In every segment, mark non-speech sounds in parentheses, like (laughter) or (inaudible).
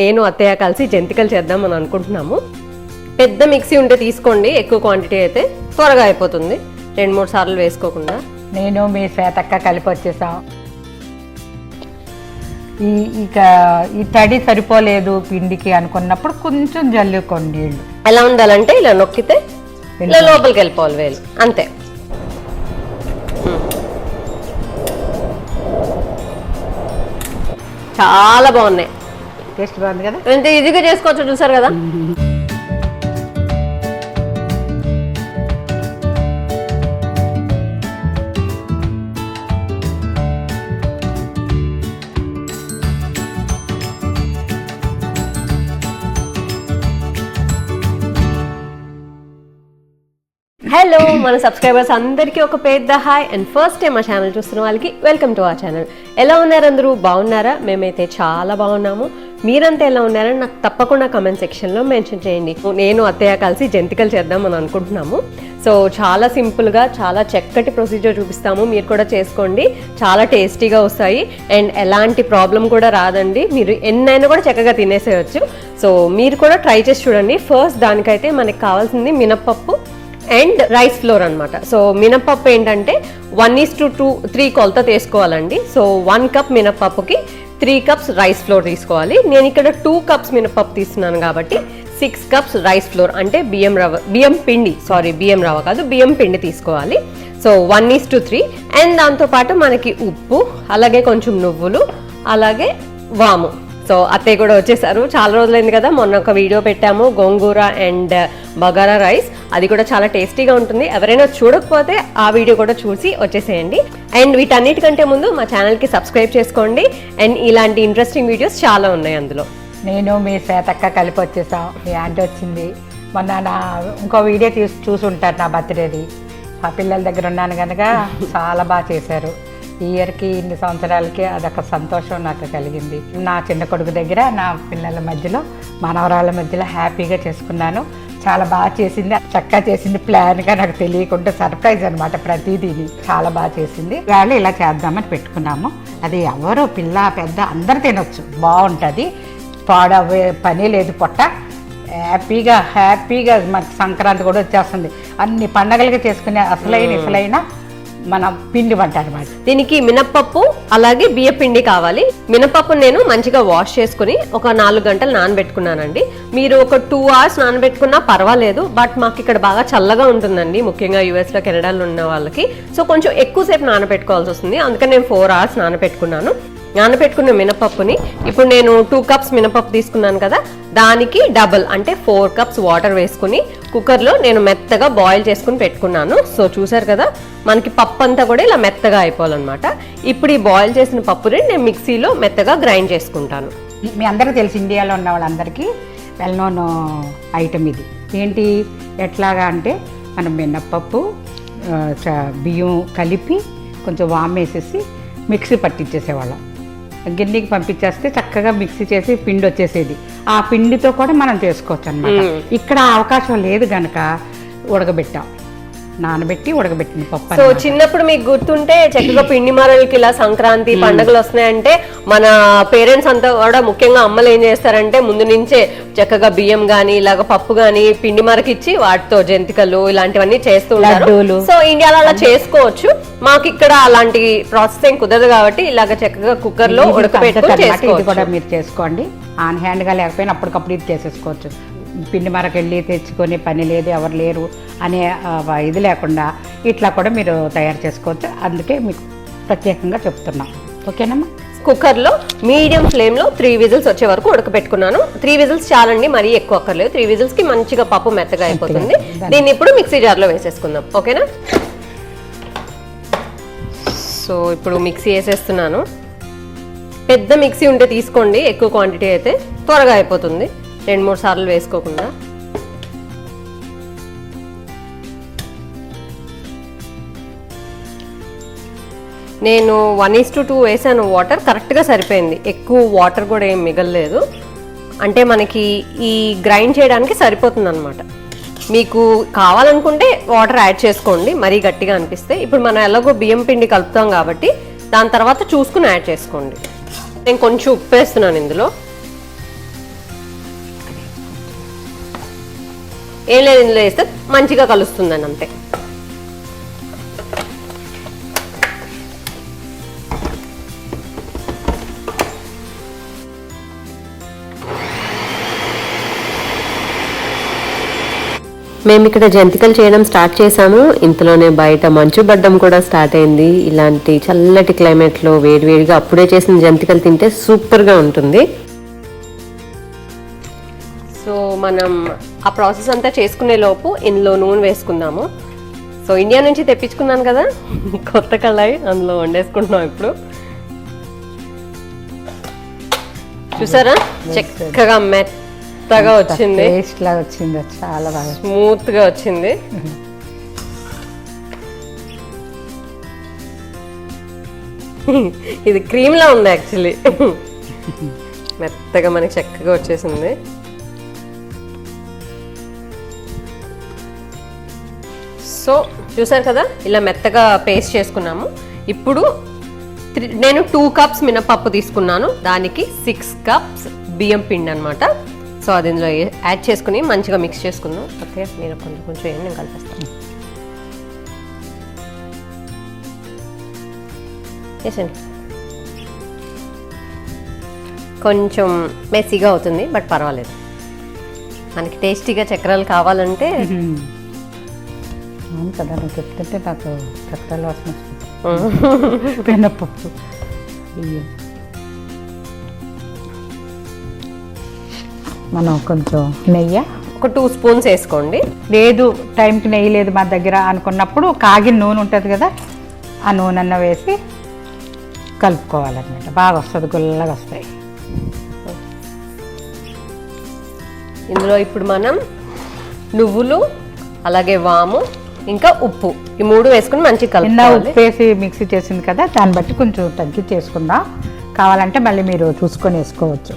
నేను అత్తయ్య కలిసి జంతికలు చేద్దాం అని అనుకుంటున్నాము. పెద్ద మిక్సీ ఉంటే తీసుకోండి ఎక్కువ క్వాంటిటీ అయితే త్వరగా అయిపోతుంది. రెండు మూడు సార్లు వేసుకోకుండా. నేను మీ శ్వేతక్క కలిపి వచ్చేసాం. ఈ ఇక ఈ తడి సరిపోలేదు పిండికి అనుకున్నప్పుడు కొంచెం జల్లుకోండి నీళ్ళు. ఎలా ఉండాలంటే ఇలా నొక్కితే ఇలా లోపలికి వెళ్ళిపోవాలి వేలు. అంతే. చాలా బాగున్నాయి. టేస్ట్ బాగుంది కదా? ఎంత ఈజీగా చేసుకోవచ్చు చూసారు కదా? హలో మన సబ్స్క్రైబర్స్ అందరికీ ఒక పెద్ద హాయ్ అండ్ ఫస్ట్ టైం మా ఛానల్ చూస్తున్న వాళ్ళకి వెల్కమ్ టు ఆ ఛానల్ ఎలా ఉన్నారు అందరూ? బాగున్నారా? మేమైతే చాలా బాగున్నాము. మీరంతా ఎలా ఉన్నారని నాకు తప్పకుండా కమెంట్ సెక్షన్లో మెన్షన్ చేయండి. నేను అత్తయ్య కలిసి జంతికలు చేద్దాం అని అనుకుంటున్నాము. సో చాలా సింపుల్గా చాలా చక్కటి ప్రొసీజర్ చూపిస్తాము. మీరు కూడా చేసుకోండి. చాలా టేస్టీగా వస్తాయి. అండ్ ఎలాంటి ప్రాబ్లం కూడా రాదండి. మీరు ఎన్నైనా కూడా చక్కగా తినేసేయచ్చు. సో మీరు కూడా ట్రై చేసి చూడండి. ఫస్ట్ దానికైతే మనకి కావాల్సింది మినప్పప్పు అండ్ రైస్ ఫ్లోర్ అనమాట సో మినపప్పు ఏంటంటే one is to two three కొలత తీసుకోవాలండి. సో వన్ కప్ మినపప్పుకి త్రీ కప్స్ రైస్ ఫ్లోర్ తీసుకోవాలి. నేను ఇక్కడ టూ కప్స్ మినపప్పు తీస్తున్నాను కాబట్టి సిక్స్ కప్స్ రైస్ ఫ్లోర్ అంటే బియ్యం రవ్వ బియ్యం పిండి సారీ బియ్యం రవ్వ కాదు బియ్యం పిండి తీసుకోవాలి. So one is to three. And దాంతోపాటు మనకి ఉప్పు అలాగే కొంచెం నువ్వులు అలాగే వాము. సో అత్తయ్య కూడా వచ్చేసారు. చాలా రోజులైంది కదా మొన్న ఒక వీడియో పెట్టాము గోంగూర అండ్ బగారా రైస్. అది కూడా చాలా టేస్టీగా ఉంటుంది. ఎవరైనా చూడకపోతే ఆ వీడియో కూడా చూసి వచ్చేసేయండి. అండ్ వీటన్నిటికంటే ముందు మా ఛానల్కి సబ్స్క్రైబ్ చేసుకోండి. అండ్ ఇలాంటి ఇంట్రెస్టింగ్ వీడియోస్ చాలా ఉన్నాయి అందులో. నేను మీ శ్వేతక్క కలిపి వచ్చేసాం. మీ ఆంటీ వచ్చింది. మొన్న నా ఇంకో వీడియో తీసి చూసుంటారు నా బర్త్డేది. ఆ పిల్లల దగ్గర ఉన్నాను కనుక (laughs) చాలా బాగా చేశారు. ఇయర్కి ఇన్ని సంవత్సరాలకి అదొక సంతోషం నాకు కలిగింది. నా చిన్న కొడుకు దగ్గర నా పిల్లల మధ్యలో మనవరాళ్ళ మధ్యలో హ్యాపీగా చేసుకున్నాను. చాలా బాగా చేసింది. చక్కగా చేసింది. ప్లాన్గా నాకు తెలియకుండా సర్ప్రైజ్ అనమాట ప్రతిదీని చాలా బాగా చేసింది. వాళ్ళు ఇలా చేద్దామని పెట్టుకున్నాము. అది ఎవరు పిల్ల పెద్ద అందరు తినొచ్చు. బాగుంటుంది. పాడవే పని లేదు పొట్ట. హ్యాపీగా హ్యాపీగా మనకి సంక్రాంతి కూడా వచ్చేస్తుంది. అన్ని పండగలుగా చేసుకునే అసలైన ఇసలైన మన పిండి వంట అనమాట దీనికి మినప్పప్పు అలాగే బియ్య పిండి కావాలి. మినప్పప్పు నేను మంచిగా వాష్ చేసుకుని ఒక నాలుగు గంటలు నానబెట్టుకున్నానండి. మీరు ఒక టూ అవర్స్ నానబెట్టుకున్నా పర్వాలేదు బట్ మాకు ఇక్కడ బాగా చల్లగా ఉంటుందండి ముఖ్యంగా యూఎస్లో కెనడాలో ఉన్న వాళ్ళకి. సో కొంచెం ఎక్కువసేపు నానబెట్టుకోవాల్సి వస్తుంది. అందుకని నేను ఫోర్ అవర్స్ నానబెట్టుకున్నాను. నానబెట్టుకున్న మినపప్పుని ఇప్పుడు నేను టూ కప్స్ మినపప్పు తీసుకున్నాను కదా దానికి డబుల్ అంటే ఫోర్ కప్స్ వాటర్ వేసుకుని కుక్కర్లో నేను మెత్తగా బాయిల్ చేసుకుని పెట్టుకున్నాను. సో చూసారు కదా మనకి పప్పు అంతా కూడా ఇలా మెత్తగా అయిపోవాలన్నమాట. ఇప్పుడు ఈ బాయిల్ చేసిన పప్పుని నేను మిక్సీలో మెత్తగా గ్రైండ్ చేసుకుంటాను. మీ అందరికీ తెలిసి ఇండియాలో ఉన్న వాళ్ళందరికీ వెల్ నోన్ ఐటమ్ ఇది. ఏంటి ఎట్లాగా అంటే మనం మినప్పప్పు బియ్యం కలిపి కొంచెం వామ్ వేసేసి మిక్సీ పట్టించేసేవాళ్ళం. గిన్నెకి పంపించేస్తే చక్కగా మిక్సీ చేసి పిండి వచ్చేసేది. ఆ పిండితో కూడా మనం చేసుకోవచ్చు అనమాట ఇక్కడ అవకాశం లేదు గనక ఉడకబెట్టాం. నానబెట్టి ఉడకబెట్టిన పప్పు సో. చిన్నప్పుడు మీకు గుర్తుంటే చక్కగా పిండి మరలకి ఇలా సంక్రాంతి పండుగలు వస్తున్నాయంటే మన పేరెంట్స్ అంతా కూడా ముఖ్యంగా అమ్మలు ఏం చేస్తారంటే ముందు నుంచే చక్కగా బియ్యం గాని ఇలాగ పప్పు గాని పిండి మరకిచ్చి వాటితో జంతికలు ఇలాంటివన్నీ చేస్తూ ఉంటారు. సో ఇండియాలో అలా చేసుకోవచ్చు. మాకు ఇక్కడ అలాంటి ప్రాసెసింగ్ కుదరదు కాబట్టి ఇలాగ చక్కగా కుక్కర్లో ఇది కూడా మీరు చేసుకోండి. ఆన్ హ్యాండ్గా లేకపోయినా అప్పటికప్పుడు ఇది చేసేసుకోవచ్చు. పిండి మరకెళ్ళి తెచ్చుకొని పని లేదు ఎవరు లేరు అనే ఇది లేకుండా ఇట్లా కూడా మీరు తయారు చేసుకోవచ్చు. అందుకే మీకు ప్రత్యేకంగా చెప్తున్నాం. ఓకేనమ్మా? కుక్కర్లో మీడియం ఫ్లేమ్లో త్రీ విజిల్స్ వచ్చే వరకు ఉడకబెట్టుకున్నాను త్రీ విజిల్స్ చాలండి మరీ ఎక్కువ అక్కర్లేదు. త్రీ విజిల్స్కి మంచిగా పప్పు మెత్తగా అయిపోతుంది. దీన్ని ఇప్పుడు మిక్సీ జార్లో వేసేసుకుందాం. ఓకేనా? సో ఇప్పుడు మిక్సీ వేసేస్తున్నాను. పెద్ద మిక్సీ ఉంటే తీసుకోండి ఎక్కువ క్వాంటిటీ అయితే త్వరగా అయిపోతుంది. రెండు మూడు సార్లు వేసుకోకుండా. నేను వన్ ఈస్ టు టూ వేసాను వాటర్ కరెక్ట్గా సరిపోయింది. ఎక్కువ వాటర్ కూడా ఏం మిగలలేదు. అంటే మనకి ఈ గ్రైండ్ చేయడానికి సరిపోతుంది అనమాట మీకు కావాలనుకుంటే వాటర్ యాడ్ చేసుకోండి మరీ గట్టిగా అనిపిస్తే. ఇప్పుడు మనం ఎలాగో బియ్యం పిండి కలుపుతాం కాబట్టి దాని తర్వాత చూసుకుని యాడ్ చేసుకోండి. నేను కొంచెం ఉప్పు వేస్తున్నాను ఇందులో. ఏం లేదు ఇందులో వేస్తే మంచిగా కలుస్తుందని అంతే. మేము ఇక్కడ జంతికలు చేయడం స్టార్ట్ చేసాము ఇంతలోనే బయట మంచు పడ్డం కూడా స్టార్ట్ అయింది. ఇలాంటి చల్లటి క్లైమేట్లో వేడివేడిగా అప్పుడే చేసిన జంతికలు తింటే సూపర్గా ఉంటుంది. సో మనం ఆ ప్రాసెస్ అంతా చేసుకునే లోపు ఇందులో నూనె వేసుకుందాము. సో ఇండియా నుంచి తెప్పించుకున్నాను కదా? (laughs) కొత్త కళాయి అందులో వండేసుకుంటున్నాం ఇప్పుడు. చూసారా? చక్కగా మెత్తగా వచ్చింది. టేస్ట్ లా వచ్చింది. చాలా బాగా స్మూత్గా వచ్చింది. ఇది క్రీమ్ లా ఉంది యాక్చువల్లీ. మెత్తగా మనకి చక్కగా వచ్చేసింది. సో చూసారు కదా? ఇలా మెత్తగా పేస్ట్ చేసుకున్నాము. ఇప్పుడు నేను టూ కప్స్ మినపప్పు తీసుకున్నాను. దానికి సిక్స్ కప్స్ బియ్యం పిండి అనమాట సో అది ఇందులో యాడ్ చేసుకుని మంచిగా మిక్స్ చేసుకుందాం. ఓకే మీరు కొంచెం కొంచెం వేయండి నేను కలిపేస్తాను. వేసండి కొంచెం మెస్సీగా అవుతుంది బట్ పర్వాలేదు. మనకి టేస్టీగా చక్రాలు కావాలంటే (laughs) అవును కదా నువ్వు చెప్తుంటే నాకు చక్రాలు వాసన వస్తుంది (laughs) పెనపప్పు. మనం కొంచెం నెయ్యి? ఒక టూ స్పూన్స్ వేసుకోండి. లేదు టైంకి నెయ్యి లేదు మా దగ్గర అనుకున్నప్పుడు కాగిన నూనె ఉంటుంది కదా ఆ నూనె అన్న వేసి కలుపుకోవాలన్నమాట. బాగా వస్తుంది గుల్లగా వస్తాయి. ఇందులో ఇప్పుడు మనం నువ్వులు అలాగే వాము ఇంకా ఉప్పు. ఈ మూడు వేసుకుని నిన్న కలుపుకోవాలి. ఉప్పు వేసి మిక్సీ చేసింది కదా దాన్ని బట్టి కొంచెం తగ్గి చేసుకుందాం కావాలంటే మళ్ళీ మీరు చూసుకొని వేసుకోవచ్చు.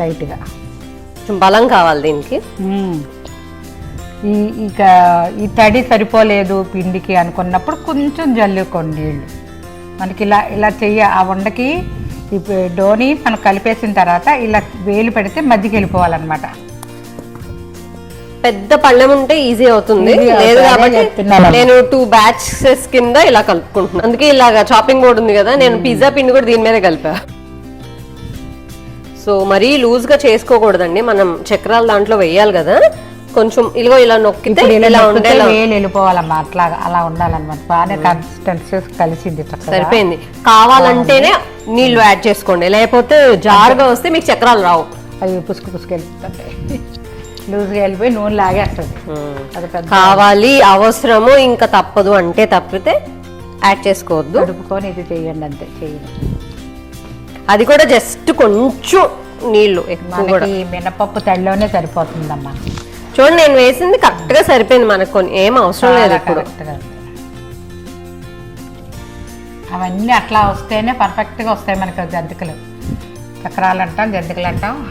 లైట్గా. కొంచెం బలం కావాలి దీనికి. ఈ ఇక ఈ తడి సరిపోలేదు పిండికి అనుకున్నప్పుడు కొంచెం జల్లుకోండి నీళ్ళు. మనకి ఇలా ఇలా చెయ్య ఆ వండకి ఈ డోని మనం కలిపేసిన తర్వాత ఇలా వేలు పెడితే మధ్యకి వెళ్ళిపోవాలన్నమాట. పెద్ద పళ్ళెం ఉంటే ఈజీ అవుతుంది. లేదు కాబట్టి. నేను టూ బ్యాచెస్ కింద ఇలా కలుపుకుంటున్నాను. అందుకే ఇలాగా చాపింగ్ బోర్డు ఉంది కదా నేను పిజ్జా పిండి కూడా దీని మీద కలిపా. సో మరీ లూజ్గా చేసుకోకూడదండి. మనం చక్రాలు దాంట్లో వేయాలి కదా. కొంచెం ఇదిగో ఇలా నొక్కితే ఇలా ఉండేలా వేలు వెళ్ళిపోవాలమ్మా. అట్లా అలా ఉండాలన్నమాట. బాగానే కన్సిస్టెన్సీ కలిసింది సరిపోయింది. కావాలంటేనే నీళ్ళు యాడ్ చేసుకోండి. లేకపోతే జారుగా వస్తే మీకు చక్రాలు రావు. అవి పుసుకు పుసుకు వెళ్ళిపోతుంటాయి లూజ్గా వెళ్ళిపోయి నూనె లాగేస్తుంది. అది పెద్ద కావాలి అవసరము ఇంకా తప్పదు అంటే తప్పితే యాడ్ చేసుకోవద్దు. కడుపుకొని ఇది చెయ్యండి అంతే చెయ్యండి అది కూడా జస్ట్ కొంచెం నీళ్ళు ఎక్కువ కూడా. మనకి మినపప్పు తడిలోనే సరిపోతుందమ్మా. చూడండి నేను వేసింది కరెక్ట్గా సరిపోయింది మనకు కొన్ని ఏం అవసరం లేదు చాలా ఇప్పుడు. correct గా ఉంది. అవన్నీ అట్లా వస్తేనే perfect గా వస్తాయి మనకి జంతికలు. చక్రాలు అంటాం జంతికలు అంటాం.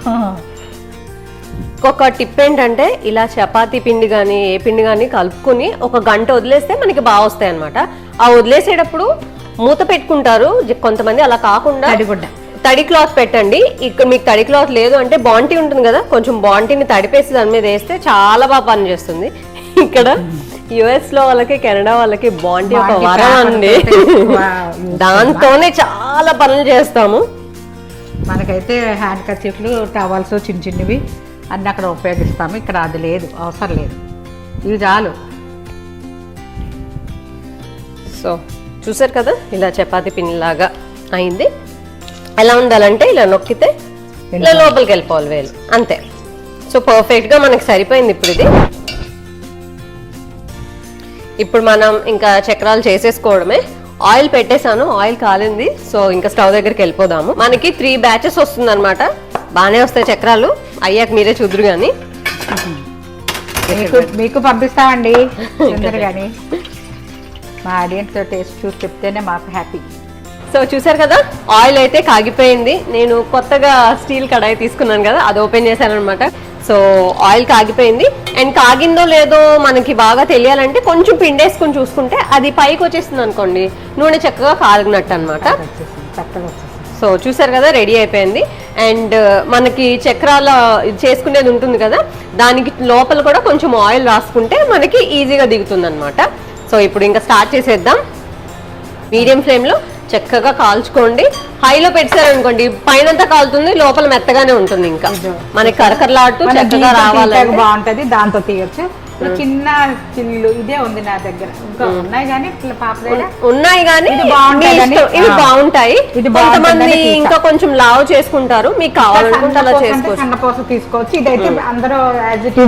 ఒక టిప్ ఏంటంటే ఇలా చపాతీ పిండి కానీ ఏ పిండి కానీ కలుపుకొని ఒక గంట వదిలేస్తే మనకి బాగా వస్తాయి అనమాట ఆ వదిలేసేటప్పుడు మూత పెట్టుకుంటారు. జ- కొంతమంది అలా కాకుండా తడిగుడ్డ. తడి క్లాత్ పెట్టండి. ఇక్కడ మీకు తడి క్లాత్ లేదు అంటే బాంటీ ఉంటుంది కదా కొంచెం బాంటీని తడిపేసి దాని మీద వేస్తే చాలా బాగా పనిచేస్తుంది. ఇక్కడ యుఎస్లో వాళ్ళకి కెనడా వాళ్ళకి బాంటీ ఒక వరం అండి (laughs) దాంతోనే చాలా పనులు చేస్తాము. మనకైతే హ్యాండ్ కర్చీఫ్లు టవల్స్ చిన్న చిన్నవి అన్నీ అక్కడ ఉపయోగిస్తాము. ఇక్కడ అది లేదు అవసరం లేదు. ఇవి చాలు. సో చూసారు కదా ఇలా చపాతి పిండిలాగా అయింది. ఎలా ఉండాలంటే ఇలా నొక్కితే ఇలా లోపలికి వెళ్ళిపోవాలి వేలు. అంతే. సో పర్ఫెక్ట్గా మనకి సరిపోయింది ఇప్పుడు ఇది. ఇప్పుడు మనం ఇంకా చక్రాలు చేసేసుకోవడమే. ఆయిల్ పెట్టేశాను. ఆయిల్ కాలింది. సో ఇంకా స్టవ్ దగ్గరికి వెళ్ళిపోదాము. మనకి త్రీ బ్యాచెస్ వస్తుంది అనమాట బాగానే వస్తాయి చక్రాలు. అయ్యాక మీరే చూద్దరు కానీ మీకు మీకు పంపిస్తామండి. కానీ మా ఆడియన్స్ టేస్ట్ చూసి చెప్తేనే మాకు హ్యాపీ సో చూసారు కదా ఆయిల్ అయితే కాగిపోయింది. నేను కొత్తగా స్టీల్ కడాయి తీసుకున్నాను కదా అది ఓపెన్ చేశాను అనమాట సో ఆయిల్ కాగిపోయింది. అండ్ కాగిందో లేదో మనకి బాగా తెలియాలంటే కొంచెం పిండేసుకొని చూసుకుంటే అది పైకి వచ్చేస్తుంది అనుకోండి నూనె చక్కగా కాగినట్టు అనమాట చక్కగా సో చూసారు కదా రెడీ అయిపోయింది. అండ్ మనకి చక్రాల ఇది చేసుకునేది ఉంటుంది కదా దానికి లోపల కూడా కొంచెం ఆయిల్ రాసుకుంటే మనకి ఈజీగా దిగుతుంది అనమాట సో ఇప్పుడు ఇంకా స్టార్ట్ చేసేద్దాం. మీడియం ఫ్లేమ్లో చక్కగా కాల్చుకోండి. హైలో పెట్టారనుకోండి పైనంతా కాలుతుంది లోపల మెత్తగానే ఉంటుంది ఇంకా. మనకి కరకరలాడుతూ చక్కగా తీయటానికి బాగుంటది దాంతో తీయొచ్చు. చిన్న చిల్లు ఇదే ఉంది నా దగ్గర. ఇంకా ఉన్నాయి కానీ పాప ఉన్నాయి కానీ. ఇవి. బాగుంటాయి ఇది కొంతమంది. ఇంకా కొంచెం లావు చేసుకుంటారు. మీకు కావాలనుకుంటే అలా చేసుకోవచ్చు. సన్నపూస తీసుకోవచ్చు. ఇదైతే అందరూ యాజ్ ఇట్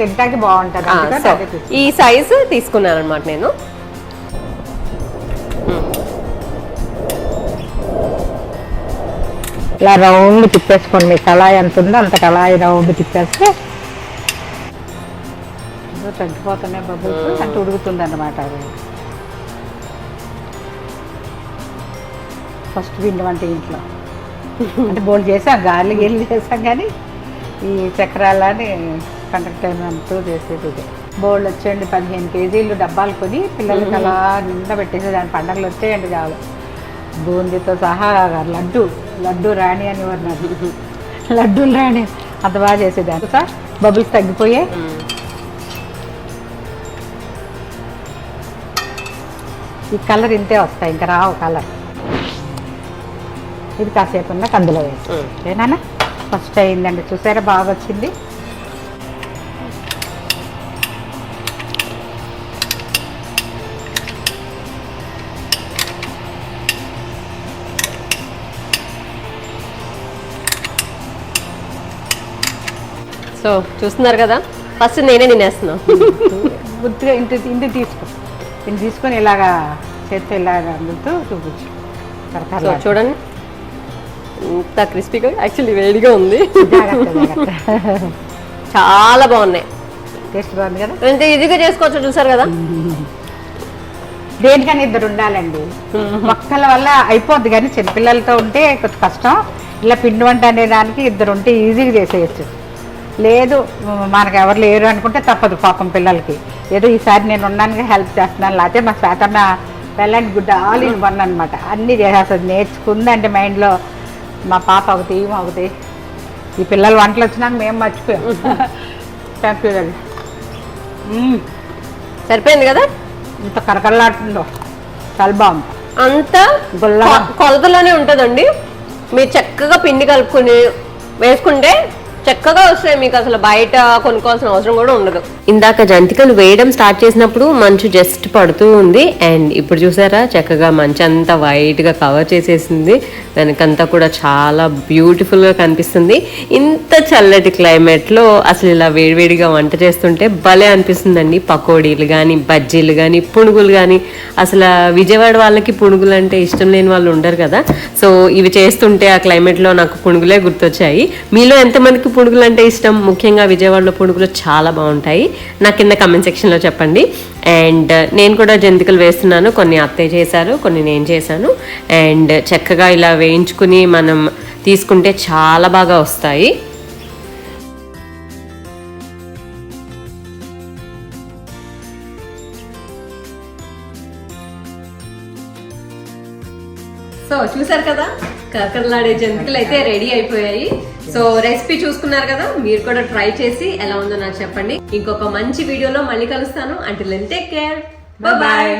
తింటానికి బాగుంటది. ఈ సైజు తీసుకున్నాను అనమాట నేను ఇలా రౌండ్ తిప్పేసుకోండి. మీ కళాయి ఎంత ఉందో అంత కళాయి రౌండ్ తిప్పేస్తే తగ్గిపోతున్నాయి బబుల్స్ అంటే ఉడుకుతుంది అన్నమాట అది ఫస్ట్ పిండి వంట ఇంట్లో. అంటే బోల్ చేసాం గాలి గీళ్ళు చేసాం కానీ ఈ చక్రాలని కండక్ట్ అయినంత చేసేది ఇదే బోల్డ్ వచ్చేయండి పదిహేను కేజీలు డబ్బాలు కొని పిల్లలకి అలా నిండా పెట్టేసి దాని పండగలు వచ్చేయండి చాలు. బూందీతో సహా లడ్డు. లడ్డు రాణి అని నాకు లడ్డూలు రాణి అంత బాగా చేసేదాన్ని. సార్ బబుల్స్ తగ్గిపోయాయి. ఈ కలర్ ఇంతే వస్తాయి. ఇంకా రావు కలర్. ఇది కాసేపు ఉన్న కందులో వేసి. ఏనా ఫస్ట్ అయిందండి. చూసారా? బాగా వచ్చింది. సో చూస్తున్నారు కదా? ఫస్ట్ నేనే తినేస్తున్నా. బుద్ధిగా ఇంటి ఇంటి తీసుకో. ఇంటి తీసుకొని ఇలాగా చేత్తో ఇలాగా అందుతూ చూపించు. సో. చూడండి. ఇంత క్రిస్పీగా యాక్చువల్లీ వేడిగా ఉంది. చాలా బాగున్నాయి. టేస్ట్ బాగుంది కదా? ఎంత ఈజీగా చేసుకోవచ్చు చూసారు కదా? దేనికని ఇద్దరు ఉండాలండి. ఒక్కల వల్ల అయిపోద్ది కానీ చిన్నపిల్లలతో ఉంటే కొంచెం కష్టం. ఇలా పిండి వంట అనే దానికి ఇద్దరు ఉంటే ఈజీగా చేసేయచ్చు. లేదు మనకు ఎవరు లేరు అనుకుంటే తప్పదు పాపం పిల్లలకి. ఏదో ఈసారి నేను ఉన్నాను హెల్ప్ చేస్తున్నాను లేకపోతే మా శాతమ్మ పెళ్ళంటి గుడ్డ ఆల్ ఇన్ వన్ అనమాట అన్నీ చేసేస్తుంది నేర్చుకుంది అంటే మైండ్లో మా పాప ఒకటి ఈమె ఒకటి ఈ పిల్లలు వంటలు వచ్చినాక మేము మర్చిపోయాం. థ్యాంక్ యూ సరిపోయింది కదా? ఇంత కరకరలాడుతుందో. చాలా బాగుంది. అంతా కొలతలోనే ఉంటుందండి. మీరు చక్కగా పిండి కలుపుకుని వేసుకుంటే చక్కగా వస్తాయి. మీకు అసలు బయట కొనుక్కోవాల్సిన అవసరం కూడా ఉండదు. ఇందాక జంతికలు వేయడం స్టార్ట్ చేసినప్పుడు మంచు జస్ట్ పడుతూ ఉంది. అండ్ ఇప్పుడు చూసారా? చక్కగా మంచు అంతా వైట్గా కవర్ చేసేసింది. వెనకంతా కూడా చాలా బ్యూటిఫుల్గా కనిపిస్తుంది. ఇంత చల్లటి క్లైమేట్లో అసలు ఇలా వేడివేడిగా వంట చేస్తుంటే భలే అనిపిస్తుందండి. పకోడీలు కానీ బజ్జీలు కానీ పునుగులు కానీ అసలు విజయవాడ వాళ్ళకి పునుగులు అంటే ఇష్టం లేని వాళ్ళు ఉండరు కదా. సో ఇవి చేస్తుంటే ఆ క్లైమేట్లో నాకు పునుగులే గుర్తొచ్చాయి. మీలో ఎంతమందికి పునుగులు అంటే ఇష్టం. ముఖ్యంగా విజయవాడలో పునుగులు చాలా బాగుంటాయి. నా కింద కమెంట్ సెక్షన్లో చెప్పండి. అండ్ uh, నేను కూడా జంతికలు వేస్తున్నాను. కొన్ని అత్తయ్య చేశారు కొన్ని నేను చేశాను. అండ్ చక్కగా ఇలా వేయించుకుని మనం తీసుకుంటే చాలా బాగా వస్తాయి. సో చూసారు కదా? కరకరలాడే జంతికలు అయితే రెడీ అయిపోయాయి. సో రెసిపీ చూసుకున్నారు కదా మీరు కూడా ట్రై చేసి ఎలా ఉందో నాకు చెప్పండి. ఇంకొక మంచి వీడియోలో మళ్ళీ కలుస్తాను. అంటే టేక్ కేర్ బాయ్